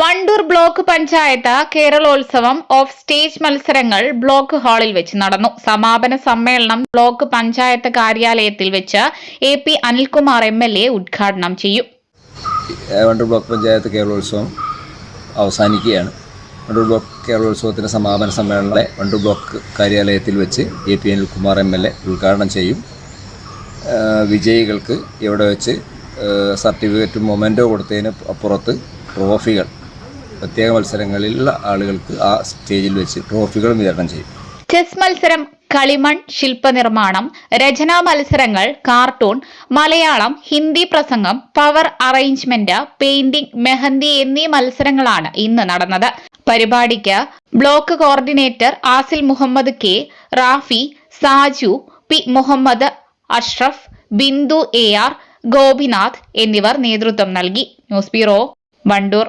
Wandoor block panchayat Keralolsavam off stage മത്സരങ്ങൾ block ഹാളിൽ വെച്ച് നടന്നു. സമാപന സമ്മേളനം ബ്ലോക്ക് പഞ്ചായത്ത് കാര്യാലയത്തിൽ വെച്ച് A P Anilkumar M L A ഉദ്ഘാടനം ചെയ്യും. വണ്ടൂർ ബ്ലോക്ക് പഞ്ചായത്ത് കേരളോത്സവം അവസാനിക്കുകയാണ്. വണ്ടൂർ ബ്ലോക്ക് കേരളോത്സവത്തിന്റെ സമാപന സമ്മേളനത്തെ വണ്ടൂർ ബ്ലോക്ക് കാര്യാലയത്തിൽ വെച്ച് A P Anilkumar M L A ഉദ്ഘാടനം ചെയ്യും. വിജയികൾക്ക് ഇവിടെ വെച്ച് സർട്ടിഫിക്കറ്റും മൊമെന്റോ കൊടുത്തതിന് അപ്പുറത്ത് ട്രോഫികൾ പ്രത്യേക മത്സരങ്ങളിലുള്ള ആളുകൾക്ക് ആ സ്റ്റേജിൽ വെച്ച് ട്രോഫികൾ വിതരണം ചെയ്യും. ചെസ് മത്സരം കളിമൺ ശില്പനിർമ്മാണം രചനാ മത്സരങ്ങൾ കാർട്ടൂൺ മലയാളം ഹിന്ദി പ്രസംഗം പവർ അറേഞ്ച്മെന്റ് പെയിന്റിംഗ് മെഹന്തി എന്നീ മത്സരങ്ങളാണ് ഇന്ന് നടന്നത്. പരിപാടിക്ക് block coordinator Asil Muhammad K Rafi Saju P Muhammad Ashraf Bindu A R Gopinath എന്നിവർ നേതൃത്വം നൽകി. News bureau Wandoor.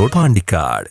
Road Pandikkad